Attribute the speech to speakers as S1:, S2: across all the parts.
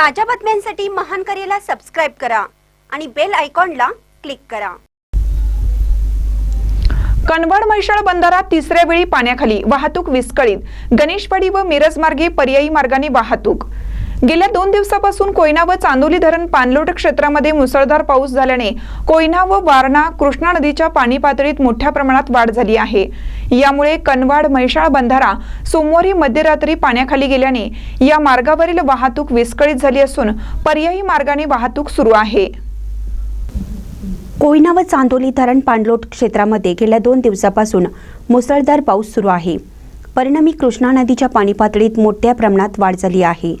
S1: ताज्या बातम्यांसाठी महान करेला सबस्क्राईब करा आणि बेल आयकॉनला क्लिक करा.
S2: कनवाड म्हैसाळ बंदरात तिसऱ्या वेळी पाण्याखाली वाहतूक विस्कळीत. गणेशवाडी व मिरज मार्गे पर्यायी मार्गाने वाहतूक. गेल्या दोन दिवसापासून कोयना व चांदोली धरण पाणलोट क्षेत्रामध्ये मुसळधार पाऊस झाल्याने कोयना व वारणा कृष्णा नदीच्या पाणी पातळीत मोठ्या प्रमाणात वाढ झाली आहे. यामुळे कनवाड म्हैसाळ बंधारा सोमवारी मध्यरात्री पाण्याखाली गेल्याने या मार्गावरील वाहतूक विस्कळीत झाली असून पर्यायी मार्गाने वाहतूक सुरू आहे.
S3: कोयना व चांदोली धरण पाणलोट क्षेत्रामध्ये गेल्या दोन दिवसापासून मुसळधार पाऊस सुरू आहे. परिणामी कृष्णा नदीच्या पाणी पातळीत मोठ्या प्रमाणात वाढ झाली आहे.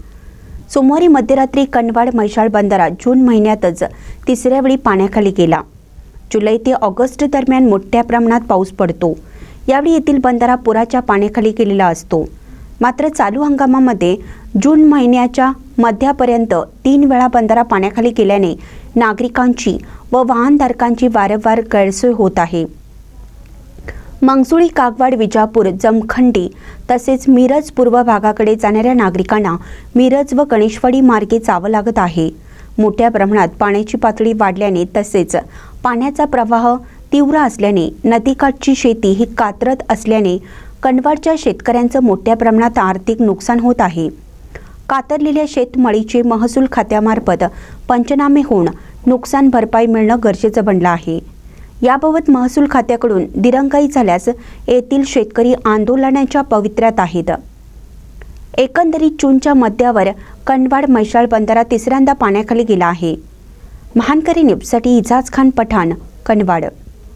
S3: सोमवारी मध्यरात्री कनवाड मैशाळ बंधारा जून महिन्यातच तिसऱ्या वेळी पाण्याखाली गेला. जुलै ते ऑगस्ट दरम्यान मोठ्या प्रमाणात पाऊस पडतो. यावेळी येथील बंधारा पुराच्या पाण्याखाली गेलेला असतो. मात्र चालू हंगामामध्ये जून महिन्याच्या मध्यापर्यंत तीन वेळा बंधारा पाण्याखाली गेल्याने नागरिकांची व वाहनधारकांची वारंवार गैरसोय होत आहे. मंगसुळी कागवाड विजापूर जमखंडी तसेच मिरज पूर्व भागाकडे जाणाऱ्या नागरिकांना मिरज व गणेशवाडी मार्गे जावं लागत आहे. मोठ्या प्रमाणात पाण्याची पातळी वाढल्याने तसेच पाण्याचा प्रवाह तीव्र असल्याने नदीकाठची शेती ही कात्रत असल्याने कनवाडच्या शेतकऱ्यांचं मोठ्या प्रमाणात आर्थिक नुकसान होत आहे. कातरलेल्या शेतमळीचे महसूल खात्यामार्फत पंचनामे होऊन नुकसान भरपाई मिळणं गरजेचं बनलं आहे. याबाबत महसूल खात्याकडून दिरंगाई झाल्यास येथील शेतकरी आंदोलनाच्या पवित्र्यात आहेत. एकंदरीत जूनच्या मध्यावर कणवाड मैशाळ बंधारा तिसऱ्यांदा पाण्याखाली गेला आहे. महानकरी न्यूजसाठी इजाज खान पठाण कणवाड.